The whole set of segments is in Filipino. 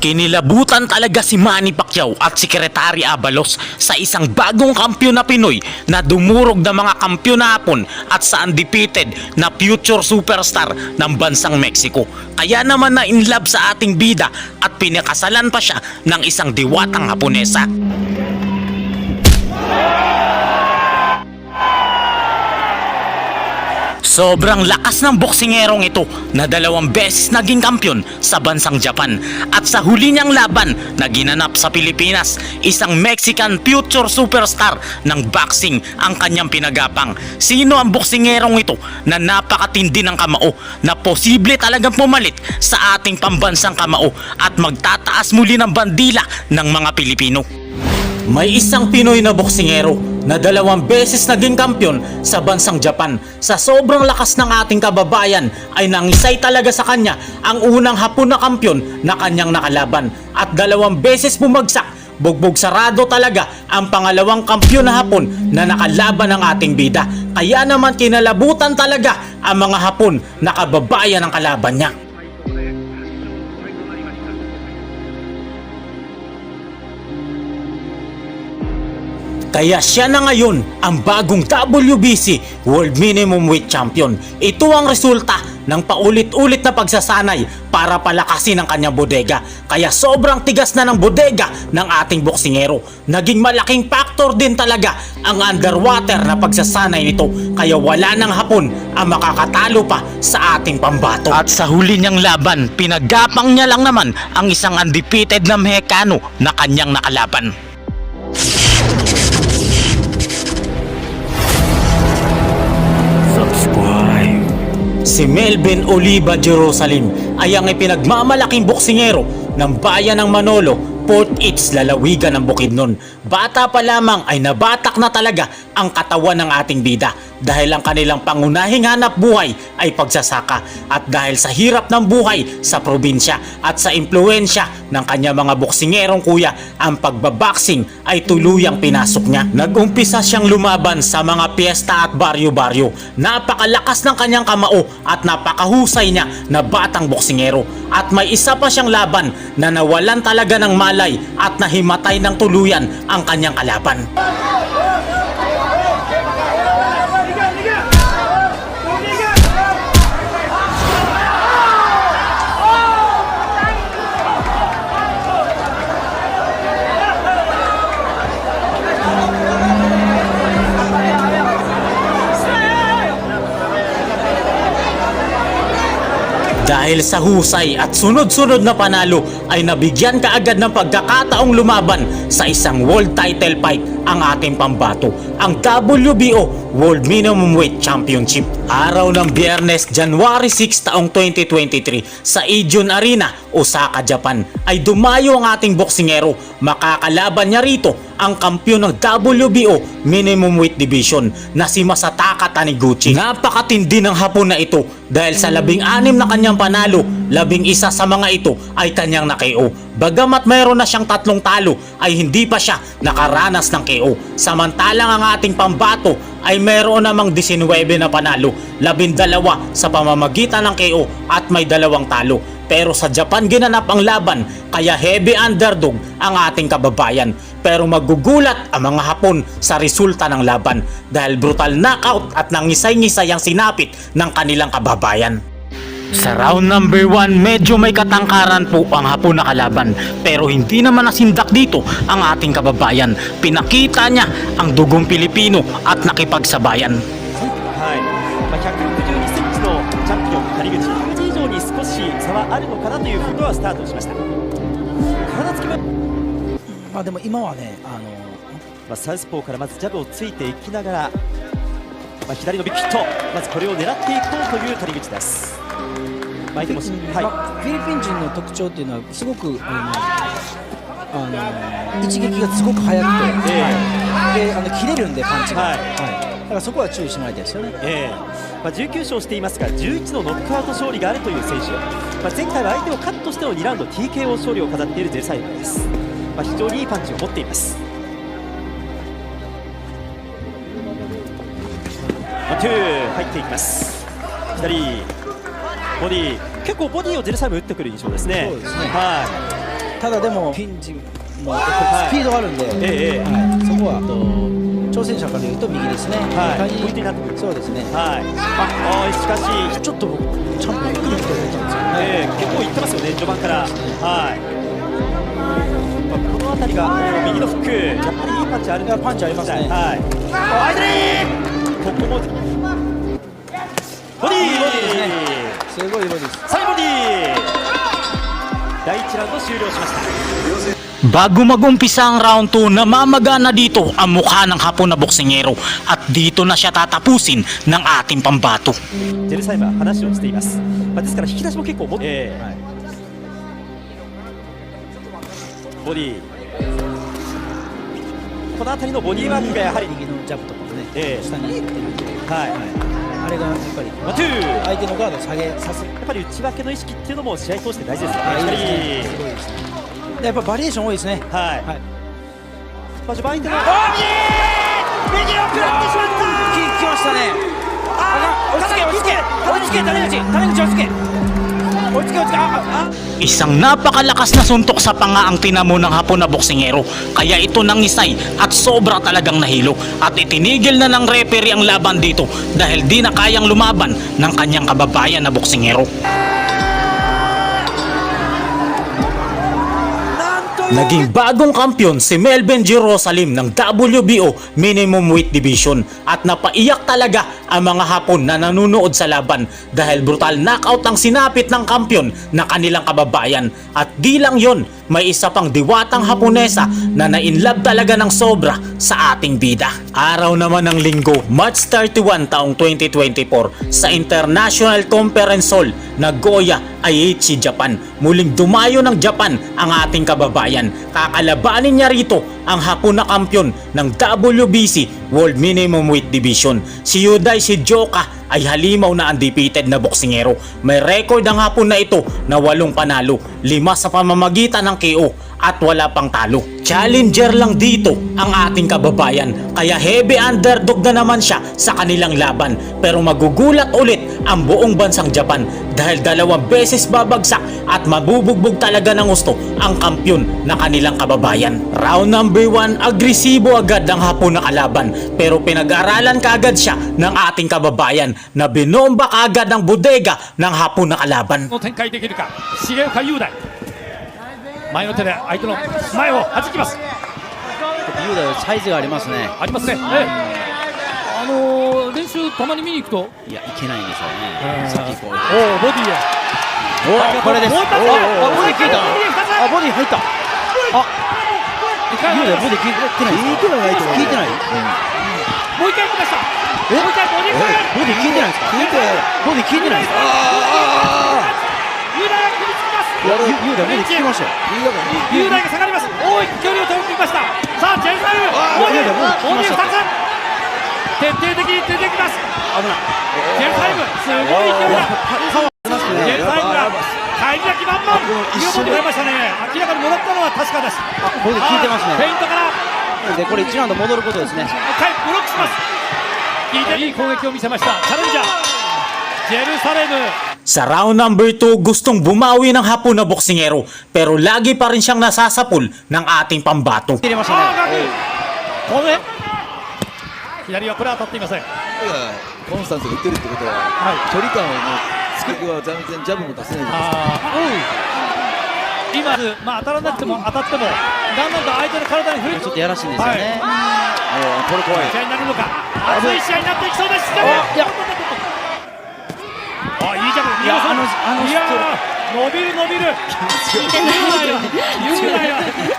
Kinilabutan talaga si Manny Pacquiao at si Secretary Abalos sa isang bagong kampiyon na Pinoy na dumurog ng mga kampiyon na hapon at sa undefeated na future superstar ng bansang Mexico. Kaya naman na in love sa ating bida at pinakasalan pa siya ng isang diwatang Haponesa. Sobrang lakas ng boksingerong ito na dalawang beses naging kampiyon sa bansang Japan at sa huli niyang laban na ginanap sa Pilipinas, isang Mexican future superstar ng boxing ang kanyang pinagapang. Sino ang boksingerong ito na napakatindi ng kamao na posible talagang pumalit sa ating pambansang kamao at magtataas muli ng bandila ng mga Pilipino? May isang Pinoy na boksingero na dalawang beses naging kampyon sa bansang Japan. Sa sobrang lakas ng ating kababayan ay nangisay talaga sa kanya ang unang hapon na kampyon na kanyang nakalaban. At dalawang beses bumagsak, bugbog sarado talaga ang pangalawang kampyon na hapon na nakalaban ng ating bida. Kaya naman kinalabutan talaga ang mga hapon na kababayan ng kalaban niya. Kaya siya na ngayon ang bagong WBC World Minimum Weight Champion. Ito ang resulta ng paulit-ulit na pagsasanay para palakasin ang kanyang bodega. Kaya sobrang tigas na ng bodega ng ating boksingero. Naging malaking factor din talaga ang underwater na pagsasanay nito. Kaya wala nang hapon ang makakatalo pa sa ating pambato. At sa huli niyang laban, pinagapang niya lang naman ang isang undefeated na Mexicano na kanyang nakalaban. Si Melvin Oliva Jerusalem ay ang ipinagmamalaking boksingero ng bayan ng Manolo, Port Eats, lalawigan ng Bukidnon. Bata pa lamang ay nabatak na talaga ang katawan ng ating bida dahil ang kanilang pangunahing hanap buhay ay pagsasaka at dahil sa hirap ng buhay sa probinsya at sa impluensya ng kanya mga boksingerong kuya ang pagbaboxing ay tuluyang pinasok niya. Nagumpisa siyang lumaban sa mga piyesta at baryo-baryo. Napakalakas ng kanyang kamao at napakahusay niya na batang boksingero. At may isa pa siyang laban na nawalan talaga ng malay at nahimatay ng tuluyan ang kanyang kalaban. Dahil sa husay at sunod-sunod na panalo ay nabigyan kaagad ng pagkakataong lumaban sa isang world title fight ang ating pambato, ang WBO World Minimum Weight Championship. Araw ng Biyernes, January 6 taong 2023 sa Ijon Arena, Osaka, Japan ay dumayo ang ating boksingero. Makakalaban niya rito ang kampyon ng WBO Minimum Weight Division na si Masataka Taniguchi. Napakatindi ng hapon na ito dahil sa labing anim na kanyang panalo, labing isa sa mga ito ay kanyang na-KO. Bagamat mayroon na siyang tatlong talo ay hindi pa siya nakaranas ng KO. Samantalang ang ating pambato ay mayroon namang 19 na panalo, labing dalawa sa pamamagitan ng KO at may dalawang talo. Pero sa Japan ginanap ang laban kaya heavy underdog ang ating kababayan. Pero magugulat ang mga Hapon sa resulta ng laban dahil brutal knockout at nangisay-ngisay ang sinapit ng kanilang kababayan. Sa round number 1, medyo may katangkaran po ang hapon na kalaban. Pero hindi naman nasindak dito ang ating kababayan. Pinakita niya ang dugong Pilipino at nakipagsabayan. あるのかなということはスタートしました。体つきも、まあでも今はね、あのまあ、サウスポーからまずジャブをついていきながら、まあ、左のビッグヒット、まずこれを狙っていこうという谷口です。まあ、相手もし、はい、まあフィリピン人の特徴っていうのはすごくあのあの一撃がすごく速くて、えであの切れるんでパンチが、はい。だからそこは注意してもらいですよね。ええ。まあ、19勝していますが11のノックアウト勝利があるという選手、まあ、前回は相手をカットしての2ラウンド TKO 勝利を飾っているゼルサイマーです、まあ、非常にいいパンチを持っています。ワンツー入っていきます。左ボディ。結構ボディをゼルサイム打ってくる印象ですね。そうですね。はい。ただでもピンチもスピードがあるんで、ええええ。はい、そこはと挑戦者から言うと右ですね、はい。右ポイントになってくる。そうですね。はい。ああしかしちょっとちゃんと来てくれたんですよね、えー結構いってますよね、序盤から。はい。まあこの辺りが右のフック、やっぱりいいパンチあるパンチありますね。はい、あ相手にここもボディボディすごいボディです。第1ラウンド終了しました Bago mag-umpisa ang round 2, namamaga na dito ang mukha ng hapon na boksingero. At dito na siya tatapusin ng ating pambato. ジェルサイムは話をしています、まあ、ですから引き出しも結構持って、えーボディこの辺りのボディーワークがやはり右のジャブとかもね、ええ。下に行ってるんで、はい。あれがやっぱり。ワンツー相手のガードを下げさせやっぱり内訳の意識っていうのも試合通して大事ですよね。ね。すごいですね。でやっぱバリエーション多いですねはい、はいまあ、序盤相手の右を食らってしまったき来ましたねあ追いつけ追いつけ追いつけ谷口谷口追いつけ追いつけ追いつけあああ Isang napakalakas na suntok sa panga ang tinamo ng hapon na boksingero kaya ito nangisay at sobra talagang nahilo at itinigil na ng referee ang laban dito dahil di na kayang lumaban ng kanyang kababayan na boksingero. Naging bagong kampyon si Melvin Jerusalem ng WBO Minimum Weight Division at napaiyak talaga ang mga Hapon na nanonood sa laban dahil brutal knockout ang sinapit ng kampyon na kanilang kababayan at di lang yon may isa pang diwatang Haponesa na nainlove talaga ng sobra sa ating bida. Araw naman ng linggo, March 31 taong 2024 sa International Conference Hall Nagoya, Aichi, Japan. Muling dumayo ng Japan ang ating kababayan. Kakalabanin niya rito ang hapon na kampyon ng WBC World Minimum Weight Division. Si Yudai Shijoka ay halimaw na undefeated na boksingero. May record ang hapon na ito na walong panalo, lima sa pamamagitan ng KO at wala pang talo. Challenger lang dito ang ating kababayan kaya heavy underdog na naman siya sa kanilang laban pero magugulat ulit ang buong bansang Japan dahil dalawang beses babagsak at mabubugbog talaga ng gusto ang kampyon na kanilang kababayan. Round number 1, agresibo agad ang hapon na kalaban pero pinag-aralan kaagad siya ng ating kababayan na binomba kaagad ang bodega ng hapon na kalaban. の展開できるか重岡雄大前の手で相手の前を弾きます雄大はサイズがありますねありますね、ええ あのー練習たまに見に行くと？いやいけないんですよえー。ねさっきこうおおボディへ。おこれです。おおボディ効いた。あボディ入った。一回雄大ボディ効いてない効いてない効いてないもう一回行きました。え？もう一回ボディボディ効いてないですか？ボディ効いてないですか？雄大が首つきましたよ。雄大が下がります。大きく距離を取ってきました。さあジェルサイムボディ雄大ボディ効きまし徹底的に出てきます。危ないジェルサイム。すごい勢いだ。ジェルサイムが返り咲き満々。見事に出ましたね。明らかにもらったのは確かです。ボディ効いてますね。フェイントから。でこれ1ラウンド戻ることですね。もう一回ブロックします。聞いて。いい攻撃を見せました。チャレンジャー。ジェルサレム。Sa round number 2, gustong bumawi ng hapon na boksingero pero lagi pa rin siyang nasasapul ng ating pambato. 入左はこれは当たっていません。コンスタンスが打ってるってことは、距離感をもう、突きは全然ジャブも出せないじゃないですか。今まあ当たらなくても当たってもだんだんと相手の体に触れちょっとやらしいんですよね。これ怖い。試合になるのか。熱い試合になっていきそうです。いや。あいいジャブ。いやあのあのいや伸びる伸びる言うなよ言うなよ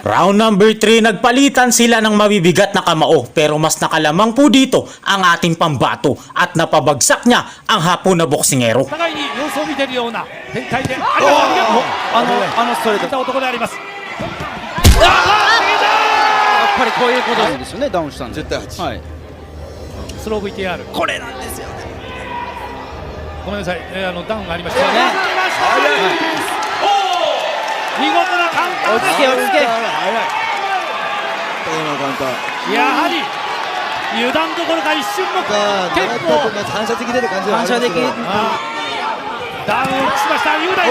Round number 3, nagpalitan sila ng mabibigat na kamao pero mas nakalamang po dito ang ating pambato at napabagsak niya ang hapon na boksingero. 互いに様子を見ているような展開でありがとうありがとうあのあのストレートいた男でありますやっぱりこういうことなんですよねダウンしたんで10対8。はいスロー VTR これなんですよごめんなさい、えーあのダウンがありましたね 見事なカウンター落ち着け。やはり油断どころか一瞬のが、テンポ。長田君が反射的でダウンをしました雄大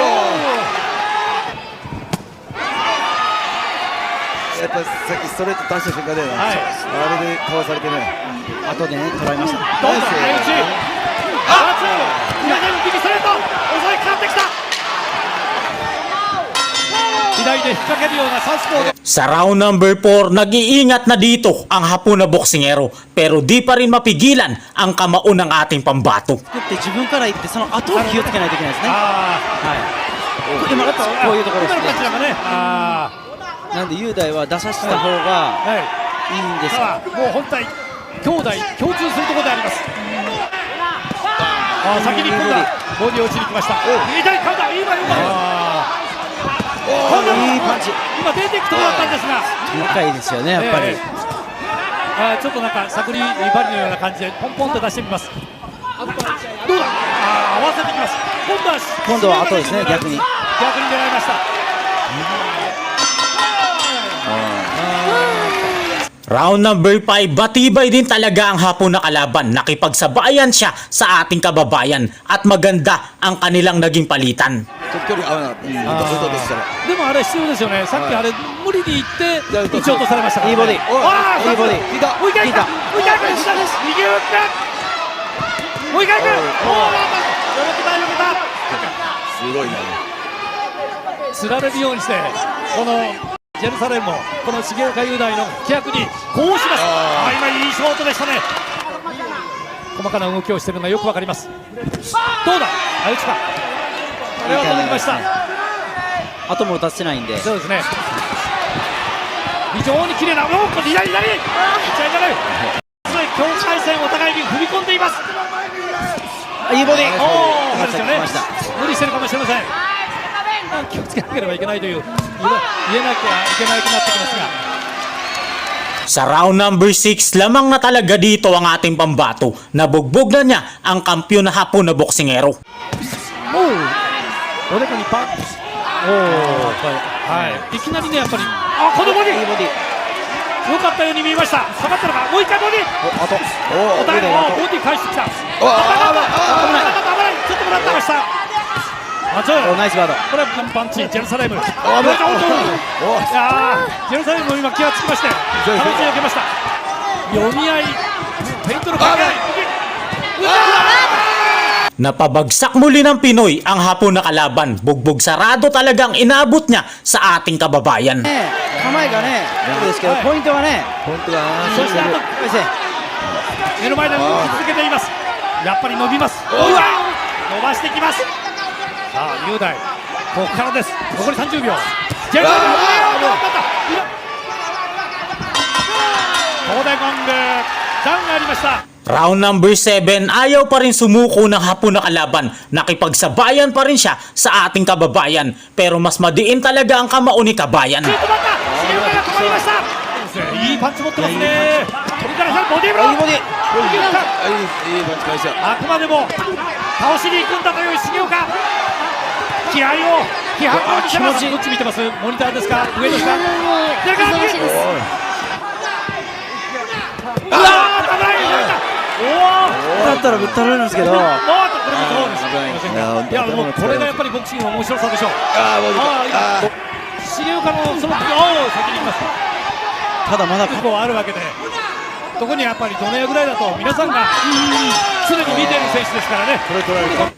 やっぱさっきストレート出した瞬間で、はい。あれでかわされてね後でね捉えましたど右ストレート Sinay de Spaghetti na Southpaw. Sa round number 4, nag-iingat na dito ang hapon na boksingero pero di pa rin mapigilan ang kamao ng ating pambato. 自分から行ってその後を気をつけないといけないですね。はい。今だとこういうところですね。なんで雄大は出させた方がいいんですか。もう本体兄弟共通するところであります。あ先に行ったボディを打ちに来ました。痛い肩今よかった。今度いいパンチ今出てきそうだったんですが深いですよねやっぱり、ええあーちょっとなんか探り針のような感じでポンポンと出してみますどうだあー合わせてきます今度は今度は後ですね逆に逆に狙いました Round number 5, batibay din talaga ang hapon na kalaban. Nakipagsabayan siya sa ating kababayan at maganda ang kanilang naging palitan. ちょっと距離合わなかった、うん、あー打とうとしたら。でもあれ必要ですよね、さっきあれ、無理に行って打ち落とされましたから、いいボディ。いいボディいいボディ。もう一回行った、もう一回行った、下です、右打って、もう一回行く、おお、よけた、よけた、すごいな。つられるようにして、このジェルサレムも、この重岡雄大の規約にこうします、あー。今、いいショートでしたね、細かな動きをしているのがよくわかります、どうだ、あ打ちか、これは飛びました。後も打たせてないんでそうですね。非常に綺麗な、おお、これ左左。打ち合いになる。境界線お互いに踏み込んでいます。あいいボディおお、そうですよね来ました。無理してるかもしれません。気をつけなければいけないという言わ言えなきゃいけないくなってきますが。 Sa round number 6, lamang na talaga dito ang ating pambato. Nabugbog na niya ang kampyon na hapon na boksingero. おでこにパン。おお、はい。い。きなりねやっぱり、あ、このボディ。いいボディ良かったように見えました。下がったのか、もう一回ボディ。お後お互いのボディ返してきた。おああ危ない危ないちょっともらってました。あちょおナイスガード。これはパンチジェルサレム。危ない。おっとおいやージェルサレムも今気がつきましてそうですね形を受けました。読み合い。ペイントの掛け合い。打った Napabagsak muli ng Pinoy ang hapon na kalaban. Bugbog sarado talagang inabot niya sa ating kababayan. Round number 7, ayaw pa rin sumuko ng hapon na kalaban. Nakipagsabayan pa rin siya sa ating kababayan. Pero mas madiin talaga ang kamao ni kabayan. Ah! だという重岡気合を気迫を見せますどっち見てますモニターですか上ですか出るか右うわー危ないおおだったらぶったられるんですけどおーっとこれもそうです危ないいやもうこれがやっぱりボクシングの面白さでしょうああボディああー重岡のそのおー先に行きますただまだこうあるわけでどこにやっぱりドネアぐらいだと皆さんが常に見ている選手ですからね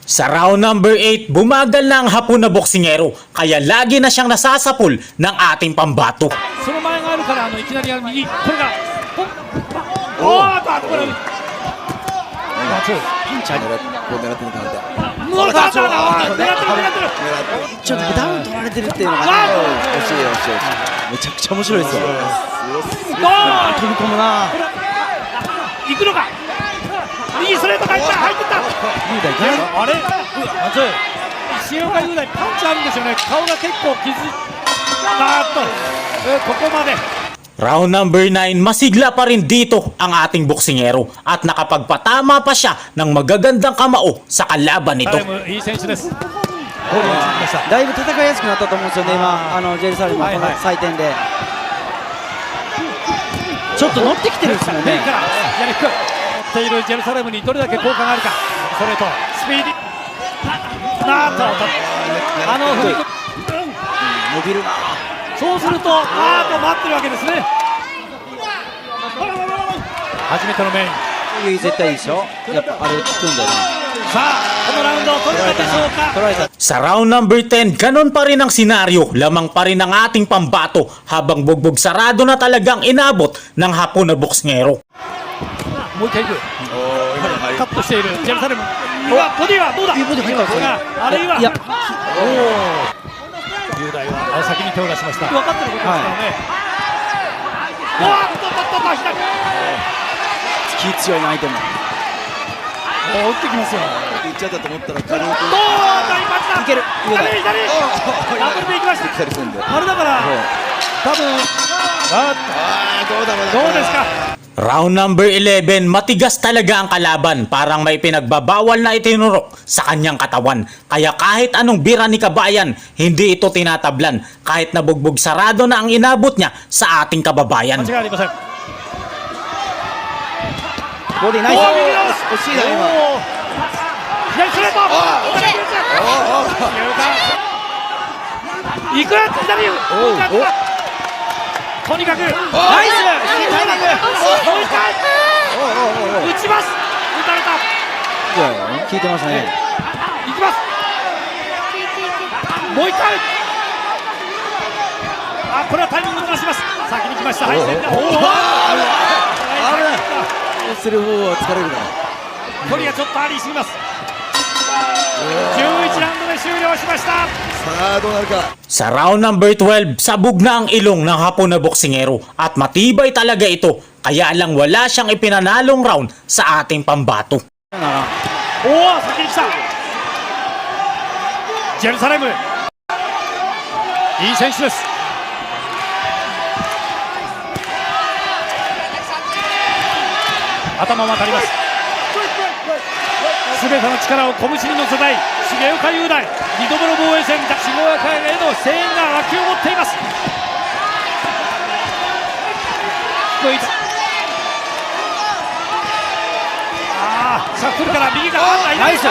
Sa round number 8, bumagal na ang hapon na boksingero. Kaya lagi na siyang nasasapul ng ating pambato. その前があるからあのいきなりあの右これがポンおーっとあこれ あそうピンチ。ある狙ってこう狙ってる感じだうわあそうだ狙ってる狙ってるちょっとダウン取られてるっていうのが惜しい惜しい惜しいめちゃくちゃ面白いですよあ飛び込むな行くのか右ストレート入った入ってった雄大あれあそう石岡雄大パンチ。あるんですよね顔が結構傷あーっとここまで Round number 9, masigla pa rin dito ang ating boksingero at nakapagpatama pa siya ng magagandang kamao sa kalaban nito. いい選手です。だいぶ戦いやすくなったと思うんですよね、今、あのジェルサレムのこの採点で。ちょっと乗ってきてるんですもんメイね。から左フック。持っているジェルサレムにどれだけ効果があるか。それとスピーディー。なあとあの振り込み伸びるな。そうするとあーと待ってるわけですね初めてのメインいい絶対いいでしょやっぱあれを聞くんだよねさあこのラウンドを取れたでしょうか取られた Sa round number 10, ganon pa rin ang senaryo, lamang pa rin ang ating pambato habang bugbog sarado na talagang inabot ng hapon na boksngero. もう一回いくおー今の入りカットしているジェルサレムうわボディはどうだいいボディ入ったがあるいはいや 雄大はあ先に手を出しました。分かってることですからね、うわっとっとっとっと左気強い。な相手も打ってきますよ行っちゃったと思ったら軽くどうだ一発だい。ける左左ダブルでい。きましたあれだから多分あどうだまだどうですか Round number 11, matigas talaga ang kalaban. Parang may pinagbabawal na itinurok sa kanyang katawan. Kaya kahit anong bira ni kabayan, hindi ito tinatablan. Kahit nabugbog sarado na ang inabot niya sa ating kababayan. Body nice. Oh, Oshida. Oh. Oh. Oh. Oh. Oh. とにかくナイスいいタイミング。もう一回打ちます。打たれた。いやいや聞いてますね。いきます。もう一回。あこれはタイミングずらします。先に来ました。はいセンター。おおする方は疲れるな。距離がちょっとありすぎます11ラウンドで終了しましたさあどうなるか Sa round number 12, sabog na ang ilong ng hapon na boksingero at matibay talaga ito kaya lang wala siyang ipinanalong round sa ating pambato. おお先に来たジェルサレムいい選手です頭も当たります 全ての力を拳に乗せたい。重岡雄大。二度目の防衛戦。重岡への声援が沸き起こっています。ああシャッフルから右からナイス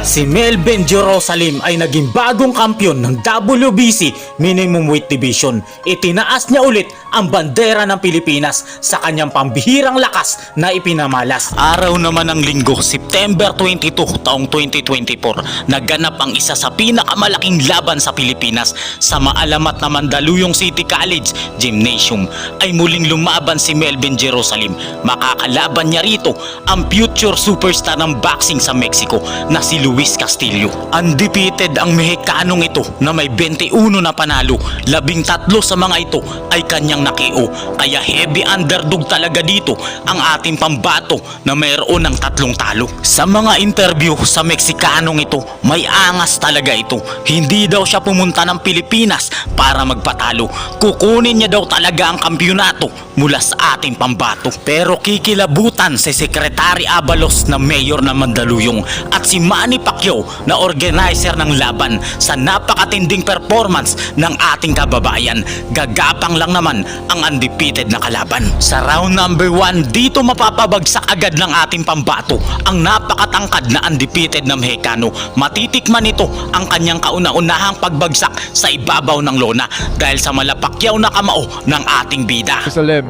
Si Melvin Jerusalem ay naging bagong kampyon ng WBC Minimum Weight Division. Itinaas niya ulit ang bandera ng Pilipinas sa kanyang pambihirang lakas na ipinamalas. Araw naman ng linggo, September 22 taong 2024, naganap ang isa sa pinakamalaking laban sa Pilipinas sa maalamat na Mandaluyong City College Gymnasium ay muling lumaban si Melvin Jerusalem. Makakalaban niya rito ang future superstar ng boxing sa Mexico na si Luis Castillo. Undefeated ang Mexicanong ito na may 21 na panalo. Labing tatlo sa mga ito ay kanyang nakio. Kaya heavy underdog talaga dito ang ating pambato na mayroon ng tatlong talo. Sa mga interview sa Mexicanong ito, may angas talaga ito. Hindi daw siya pumunta ng Pilipinas para magpatalo. Kukunin niya daw talaga ang kampyonato mula sa ating pambato. Pero kikilabutan si Secretary Abalos na mayor ng Mandaluyong at si Manny Pacquiao na organizer ng laban sa napakatinding performance ng ating kababayan. Gagapang lang naman ang undefeated na kalaban. Sa round number 1, dito mapapabagsak agad ng ating pambato ang napakatangkad na undefeated na Mexicano. Matitikman nito ang kanyang kauna-unahang pagbagsak sa ibabaw ng lona dahil sa malapakyaw na kamao ng ating bida. Jerusalem.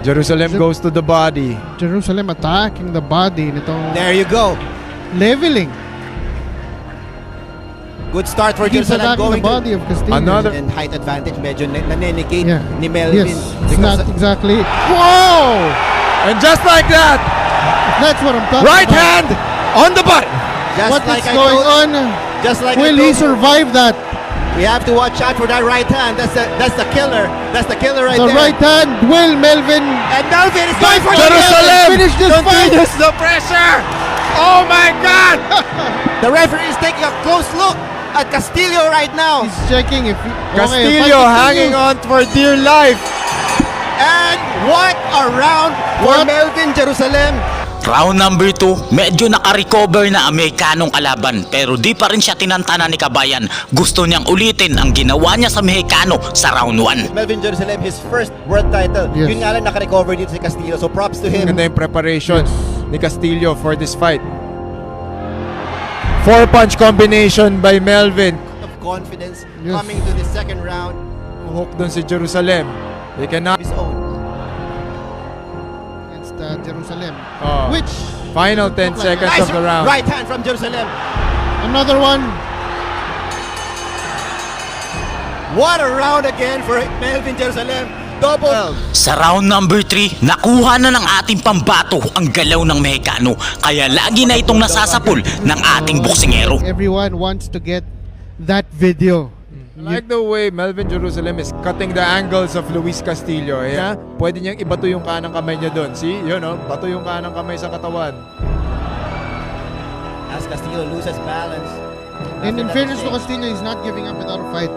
Jerusalem goes to the body. Jerusalem attacking the body nitong There you go. Leveling. Good start for He's Jerusalem attacking the going to body of Castillo. Another- and height advantage medyo na- nanenegate Yeah. ni Melvin. Yes, it's not exactly. Whoa! And just like that, That's what I'm talking right about. hand on the butt. just What like is I going told, on? Just like Will he survive that? we have to watch out for that right hand. That's the that's the killer. That's the killer right The there. right hand. Will Melvin And Melvin is going for Jerusalem! finish this fight? Continues the pressure. Oh my God! The referee is taking a close look at Castillo right now. He's checking if he, okay, Castillo fight hanging on for dear life. And what a round for What? Melvin Jerusalem. Round number 2, medyo nakarecover na ang Mexicanong kalaban pero di pa rin siya tinantana ni Kabayan. Gusto niyang ulitin ang ginawa niya sa Mexicano sa round 1. Melvin Jerusalem, his first world title. Yes. Yun nga lang naka-recover dito si Castillo. So props to him. Ganda yung preparation ni Castillo for this fight. Four punch combination by Melvin. Of confidence Yes. coming to the second round Hook dun si Jerusalem. They cannot. his own. Uh, Jerusalem. Oh. Which Final 10 Look like- seconds Nice of the round. right hand from Jerusalem. another one. What a round again for Melvin Jerusalem. Double. Sa round number 3, nakuha na ng ating pambato ang galaw ng Mexicano kaya lagi na itong nasasapul ng ating boksingero. Everyone wants to get that video. I like the way Melvin Jerusalem is cutting the angles of Luis Castillo. Yeah? Pwede niyang ibato yung kanang kamay niya doon. See? Yun, oh. Bato yung kanang kamay sa katawan. As Castillo loses balance. And in fairness to Castillo, he's not giving up without a fight.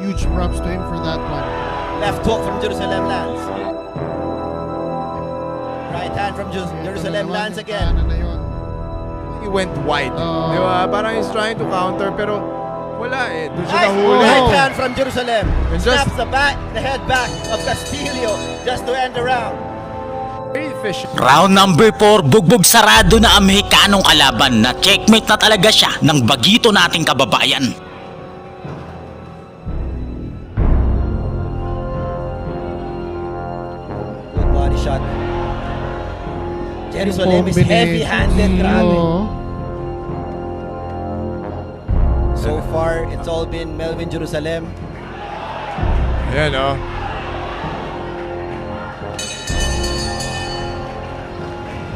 Huge props to him for that one. Left hook from Jerusalem lands. Right hand from Jer- Jerusalem lands again. He went wide. Oh. Di ba? Parang he's trying to counter pero wala eh. Doon siya Nice nahuli. right hand from Jerusalem. And just- Snaps the back, the head back of Castillo just to end the round. Very efficient. Round number 4, bugbog sarado na ang Mexicanong kalaban na checkmate na talaga siya ng bagito nating kababayan. Good body shot. Jerusalem is heavy-handed, grabe. Oo. Far, it's all been Melvin Jerusalem. Ayan, oh.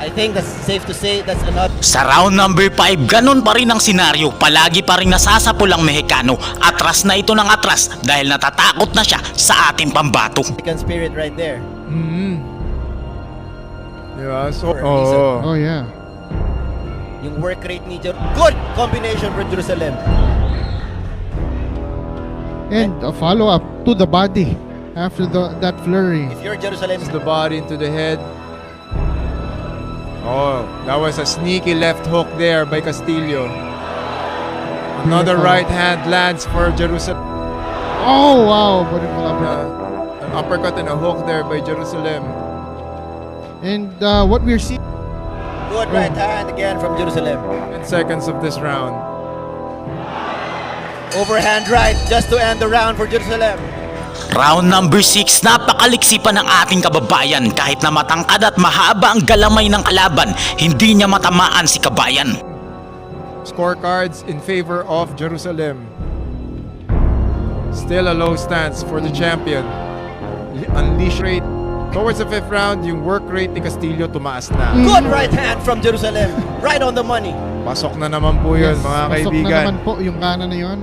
I think that's safe to say that's another Sa round number 5, ganun pa rin ang senaryo. Palagi pa rin nasasapul ang Mexicano. Atras na ito ng atras dahil natatakot na siya sa ating pambato. American spirit right there. Mm. Di ba? So, reason. Oh, yeah. Yung work rate ni Jer- Good combination for Jerusalem. And a follow-up to the body after the that flurry. If you're Jerusalem, the body into the head. Oh, that was a sneaky left hook there by Castillo. Another Beautiful. right hand lands for Jerusalem. Oh, wow. Beautiful uppercut. Uh, an uppercut and a hook there by Jerusalem. And uh, what we're seeing... good right hand again from Jerusalem. 10 seconds of this round. Overhand right just to end the round for Jerusalem. Round number 6, napakaliksi pa ng ating kababayan kahit na matangkad at mahaba ang galamay ng kalaban, hindi niya matamaan si kabayan. Scorecards in favor of Jerusalem. Still a low stance for the champion. Unleash rate towards the fifth round, yung work rate ni Castillo tumaas na. Good right hand from Jerusalem. Right on the money. Pasok na naman po yun, Yes, mga pasok kaibigan. na naman po yung kanan na yun.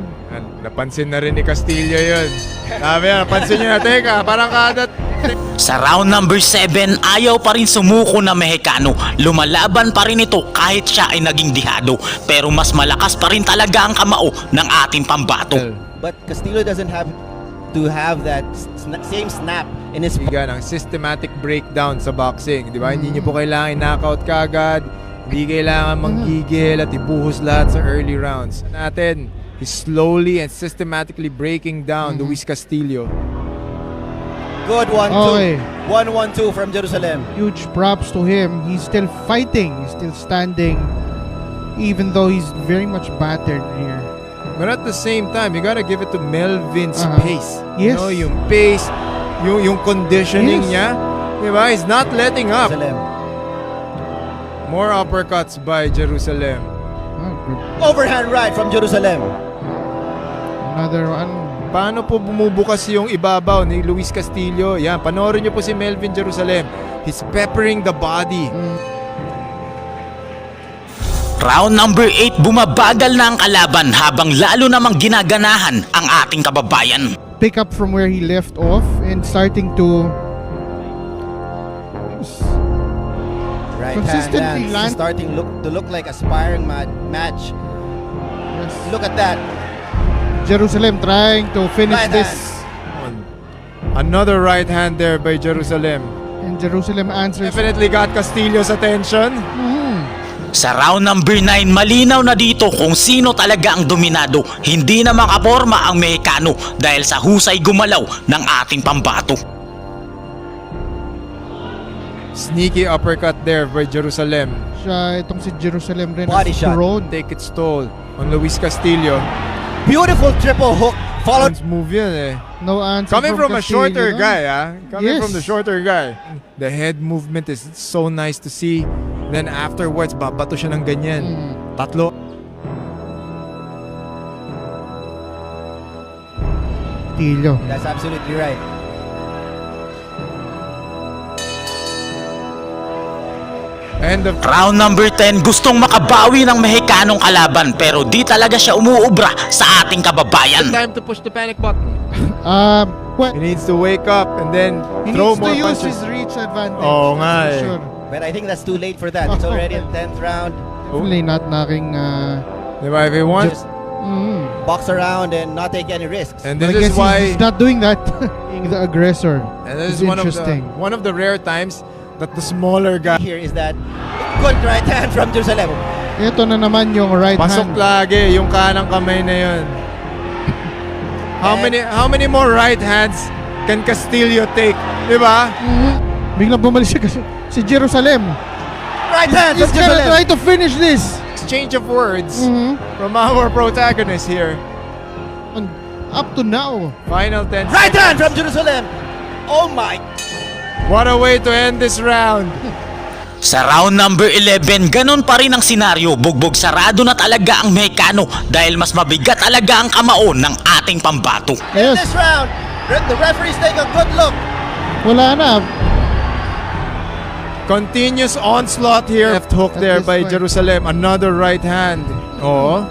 Napansin na rin ni Castillo yun. Sabi na, napansin niyo na, teka, parang kada... Sa round number 7, ayaw pa rin sumuko na Mexicano. Lumalaban pa rin ito kahit siya ay naging dihado. Pero mas malakas pa rin talaga ang kamao ng ating pambato. But Castillo doesn't have to have that sna- same snap in his Kaibigan, ang systematic breakdown sa boxing. Di ba? Hindi niyo po kailangan knockout kagad. Hindi kailangan manggigil at ibuhos lahat sa early rounds. Natin, he's slowly and systematically breaking down Luis Castillo. good one Okay. two. One one two from Jerusalem. Huge props to him. He's still fighting. He's still standing. Even though he's very much battered here. But at the same time, you gotta give it to Melvin's Uh-huh. pace. Yes. You know, yung pace, yung, yung conditioning Yes. niya. Di ba? He's not letting up. Jerusalem. More uppercuts by Jerusalem. Oh. Overhand right from Jerusalem. Another one. Paano po bumubukas yung ibabaw ni Luis Castillo? Yan, panoorin niyo po si Melvin Jerusalem. He's peppering the body. Round number 8, bumabagal na ang kalaban habang lalo namang ginaganahan ang ating kababayan. Pick up from where he left off and starting to Right hand Consistently land- Starting look to look like a sparring ma- match. yes. Look at that. Jerusalem trying to finish Right this. Another right hand there by Jerusalem. And Jerusalem answers. Definitely got Castillo's attention. Mhm. Sa round number 9, malinaw na dito kung sino talaga ang dominado. Hindi na makaporma ang Mexicano dahil sa husay gumalaw ng ating pambato. Sneaky uppercut there by Jerusalem. Siya, itong si Jerusalem rin Body shot. Take its toll on Luis Castillo. Beautiful triple hook followed Once move yun eh. No answer Coming from, a Castillo, shorter no? guy, ah. Coming Yes. from the shorter guy. The head movement is so nice to see. Then afterwards, babato siya ng ganyan. Mm. Tatlo. Castillo. That's absolutely right. And the Round number 10, gustong makabawi ng Mexicanong kalaban pero di talaga siya umuubra sa ating kababayan. Time to push the panic button. Um, well, he needs to wake up and then he throw needs to more use punches. his reach advantage. Oo that's nga for eh. Sure. But I think that's too late for that. It's already in 10th round. Definitely not knocking uh? If he wants, Just mm. box around and not take any risks. and I this guess is why, he's not doing that. Being the aggressor. and this It's is one of the interesting. one of the rare times that the smaller guy Here is that good right hand from Jerusalem. Ito na naman yung right pasok hand. lagi yung kanang kamay na yun. How And- many how many more right hands can Castillo take? Diba? Mhm. Biglang bumalik si, si Jerusalem. Right hand He's from gonna try Jerusalem. to finish this. Exchange of words Mhm. from our protagonist here. And up to now. Final 10 Right hand from Jerusalem. Oh my. What a way to end this round. Sa round number 11, ganun pa rin ang senaryo. Bugbog sarado na talaga ang Mexicano dahil mas mabigat talaga ang kamao ng ating pambato. In Yes. this round, the referees take a good look. Wala na. Continuous onslaught here. Left hook At there this by point. Jerusalem. Another right hand. Oh.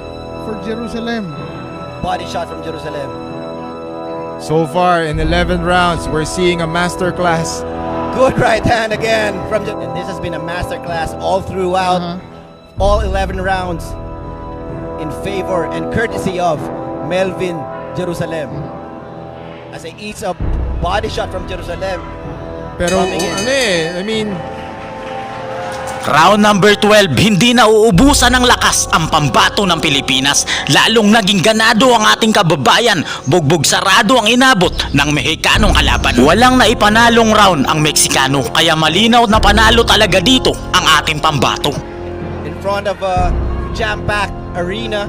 For Jerusalem. Body shot from Jerusalem. So far in 11 rounds, we're seeing a masterclass. Good right hand again from Je- and this has been a masterclass all throughout Uh-huh. all 11 rounds in favor and courtesy of Melvin Jerusalem. As he eats a body shot from Jerusalem. Pero ano eh, I mean, Round number 12, hindi na uubusan ng lakas ang pambato ng Pilipinas. Lalong naging ganado ang ating kababayan. Bugbog sarado ang inabot ng Mexicanong kalaban. Walang naipanalong round ang Meksikano, kaya malinaw na panalo talaga dito ang ating pambato. in front of a jam-packed arena.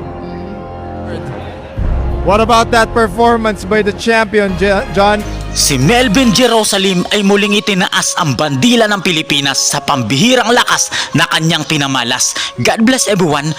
What about that performance by the champion, John? Si Melvin Jerusalem ay muling itinaas ang bandila ng Pilipinas sa pambihirang lakas na kanyang pinamalas. God bless everyone.